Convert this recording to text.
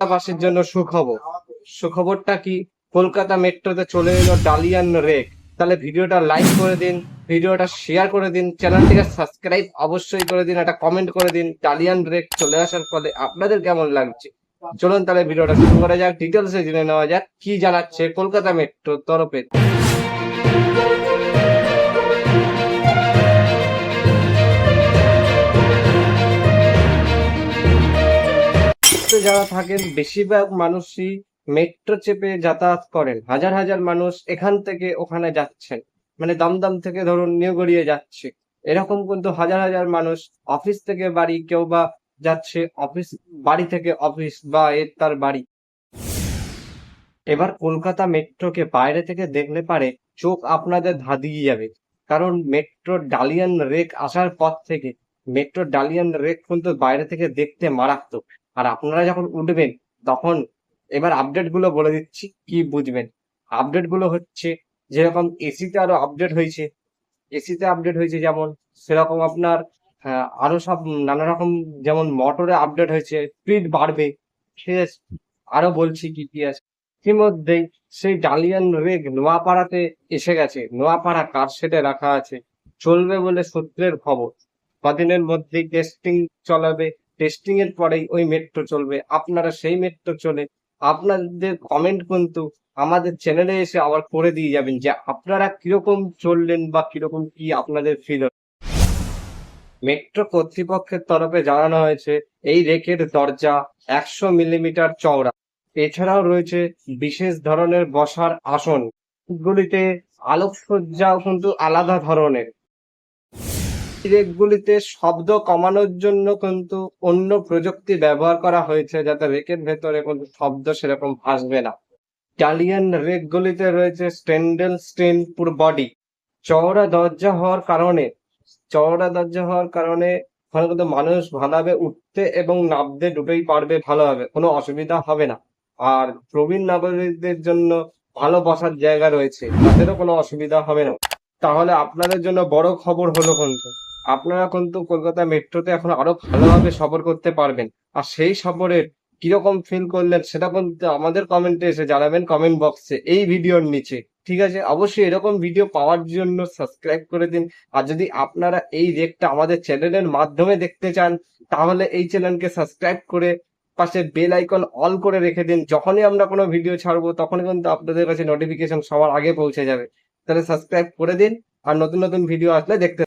কলকাতাবাসীর জন্য সুখবর। সুখবরটা কি? কলকাতা মেট্রোতে চলে এলো ডালিয়ান রেক। তাহলে ভিডিওটা লাইক করে দিন, ভিডিওটা শেয়ার করে দিন, চ্যানেলটিকে সাবস্ক্রাইব অবশ্যই করে দিন, একটা কমেন্ট করে দিন, ডালিয়ান রেক চলে আসার ফলে আপনাদের কেমন লাগছে? চলুন তাহলে ভিডিওটা শুরু করা যাক ডিটেলসে জেনে নেওয়া যাক, কি জানাচ্ছে কলকাতা মেট্রোর তরফে। যারা থাকেন, বেশিরভাগ মানুষই মেট্রো চেপে যাতায়াত করেন। হাজার হাজার মানুষ এখান থেকে ওখানে যাচ্ছেন। মানে দমদম থেকে ধরুন নিউগড়িয়ে যাচ্ছে। এরকম কিন্তু হাজার হাজার মানুষ অফিস থেকে বাড়ি, কেউ বা যাচ্ছে অফিস বাড়ি থেকে অফিস বা এর তার বাড়ি। এবার কলকাতা মেট্রোকে বাইরে থেকে দেখলে পারে চোখ আপনাদের ধাঁধিয়ে যাবে। কারণ মেট্রো ডালিয়ান রেক আসার পর থেকে মেট্রো ডালিয়ান রেক কিন্তু বাইরে থেকে দেখতে মারাত্মক। আর আপনারা যখন উঠবেন, তখন এবার আপডেটগুলো বলে দিচ্ছি কি বুঝবেন। আপডেটগুলো হচ্ছে যেরকম এসিতে আরও আপডেট হয়েছে। এসিতে আপডেট হয়েছে যেমন সেরকম আপনার আরও সব নানা রকম যেমন মোটরে আপডেট হয়েছে স্পিড বাড়বে, ঠিক আছে? আরও বলছি কি কি আছে। ইতিমধ্যেই সেই ডালিয়ান রেগ নোয়াপাড়াতে এসে গেছে। নোয়াপাড়া কারশেডে রাখা আছে। চলবে বলে সূত্রের খবর। কদিনের মধ্যেই টেস্টিং চলাবে। টেস্টিং এর পরেই ওই মেট্রো চলবে। আপনারা সেই মেট্রো চলে, আপনাদের কমেন্ট কিন্তু আমাদের চ্যানেলে এসে আবার করে দিয়ে যাবেন যে আপনারা কীরকম চললেন বা কীরকম কি আপনাদের ফিল মেট্রো কর্তৃপক্ষের তরফে জানানো হয়েছে, এই রেকের দরজা একশো মিলিমিটার চওড়া। এছাড়াও রয়েছে বিশেষ ধরনের বসার আসন। গুলিতে আলোকসজ্জাও কিন্তু আলাদা ধরনের। রেকগুলিতে শব্দ কমানোর জন্য কিন্তু অন্য প্রযুক্তি ব্যবহার করা হয়েছে যাতে রেকের ভেতরে কোনো শব্দ সেরকম আসবে না। ইটালিয়ান রেকগুলিতে রয়েছে স্টেন্ডেল স্টেন পুরো বডি। চওড়া দরজা হওয়ার কারণে, চওড়া দরজা হওয়ার কারণে ওখানে কিন্তু মানুষ ভালোভাবে উঠতে এবং নামতে দুটোই পারবে ভালোভাবে, কোনো অসুবিধা হবে না। আর প্রবীণ নাগরিকদের জন্য ভালো বসার জায়গা রয়েছে, তাদেরও কোনো অসুবিধা হবে না। তাহলে আপনাদের জন্য বড় খবর হলো কিন্তু আপনারা কিন্তু কলকাতা মেট্রোতে এখন আরও ভালোভাবে সফর করতে পারবেন। আর সেই সফরের কীরকম ফিল করলেন সেটা কিন্তু আমাদের কমেন্টে এসে জানাবেন কমেন্ট বক্সে এই ভিডিওর নিচে। ঠিক আছে? অবশ্যই এরকম ভিডিও পাওয়ার জন্য সাবস্ক্রাইব করে দিন। আর যদি আপনারা এই রেকটা আমাদের চ্যানেলের মাধ্যমে দেখতে চান, তাহলে এই চ্যানেলকে সাবস্ক্রাইব করে পাশে বেল আইকন অল করে রেখে দিন। যখনই আমরা কোনো ভিডিও ছাড়বো, তখনই কিন্তু আপনাদের কাছে নোটিফিকেশন সবার আগে পৌঁছে যাবে। তাহলে সাবস্ক্রাইব করে দিন। আর নতুন নতুন ভিডিও আসলে দেখতে